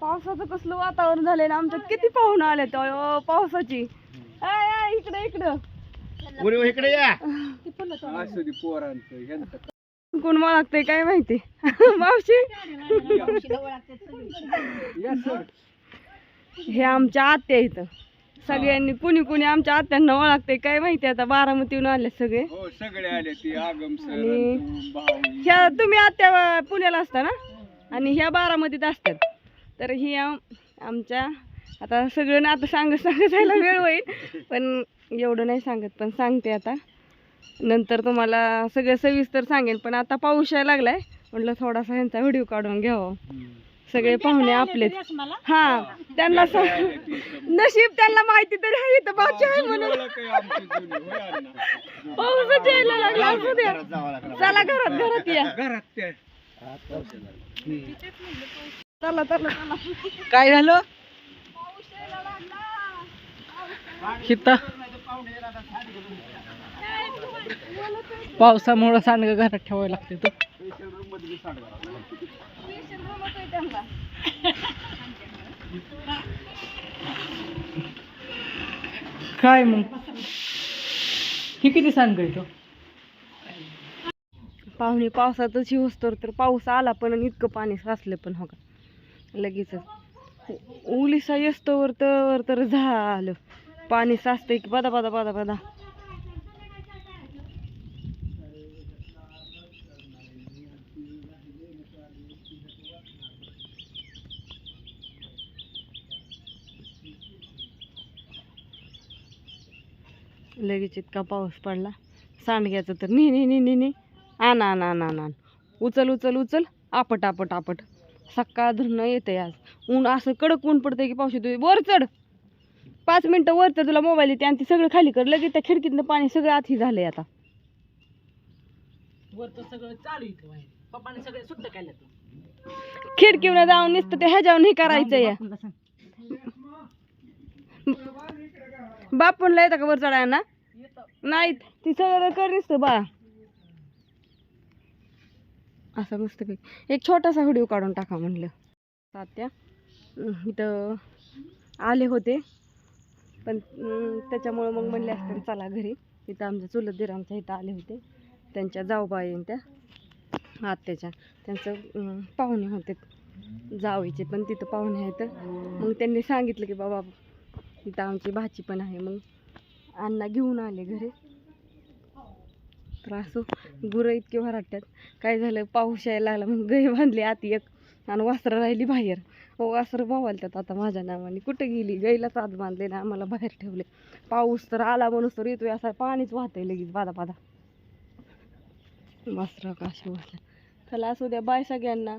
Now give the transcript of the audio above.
पावसाचं कसलं वातावरण झालंय ना आमच्यात किती पाहुणं आले तर पावसाची. इकडं इकडं. पुढे इकडे या. असू दे पोरांचं ह्यांचं. कोण लागतंय काय माहिती? मावशी? हे आमच्या आत्या इथं सगळ्यांनी कुणी कुणी आमच्या आत्यांना ओळखते काय माहिती आता बारामतीहून आले सगळे. हो सगळे आले ते आगम सर आणि- भाऊ. ह्या तुम्ही आत्या पुण्याला असता ना? आणि ह्या बारामतीत असतात. तर ही आम- आमच्या आता सगळं ना आता सांगत सांगत जायला वेळ होईल. पण एवढं नाही सांगत पण सांगते आता. नंतर तुम्हाला सगळं सविस्तर सांगेन पण आता पाऊस यायला लागलाय. म्हटलं थोडासा ह्यांचा व्हिडिओ काढून घ्यावा. सगळे पाहुणे आपलेच. हा त्यांना स- नशीब त्यांना माहिती तरी आहे इथं बाची आहे म्हणून? पाऊसच यायला लागला असू द्या. चला घरात घरात या. चला चला. काय झालं? हिता पावसामुळं सांडगं घरात ठेवायला लागते तर काय मग? ही किती सांडगं येतो पाहुणे पावसातच ही तर तर पाऊस आला पण आणि इतकं पाणी साचलं पण हो का? लगेचच. उलिसा येस्तोवर तर तर झालं. पाणी साचतंय की पदा पदा पदा पदा लगेच इतका पाऊस पडला. सांडग्याचं तर नी नी नी नी. आण आण आण आण आण. उचल उचल उचल. आपट आपट आपट. सकाळ धरणं येते आज. ऊन असं कडक ऊन पडतंय की पाऊस येतोय. वर चढ. पाच मिनटं वर चढ तुला मोबाईल येते आणि ते सगळं खाली कर. लगेच त्या खिडकीतनं पाणी सगळं आत ही झालंय आता. खिडकीवर जाऊन नुसतं ते ह्याच्यावर हे करायचं या. बापूनला येतं का वर चढायला? ना नाही ती सगळं कर नुसतं बा असं मस्त एक छोटासा व्हिडिओ काढून टाका म्हणलं. तात्या इथं आले होते. पण त्याच्यामुळं मग म्हणले असते चला घरी. इथं आमच्या चुलत दिरांच्या इथं आले होते. त्यांच्या जाऊबाई येईन त्या आत्याच्या. त्यांचं पाहुणे होते. जावईचे पण तिथं पाहुणे आहेत. मग त्यांनी सांगितलं की बाबा इथं आमची भाची पण आहे. मग अण्णा घेऊन आले घरी. तर असो गुरं इतके भराटतात काय झालं? पाऊस यायला लागला मग गाय बांधली आती एक आणि वासरं राहिली बाहेर. वासरं बोवालतात आता माझ्या नावाने. कुठं गेली? गाईलाच आत बांधले ना आम्हाला बाहेर ठेवले. पाऊस तर आला म्हणून तर येतोय असा पाणीच वाहतंय लगेच बादा बादा वासरं काशी अशी चला असू द्या बाय सगळ्यांना.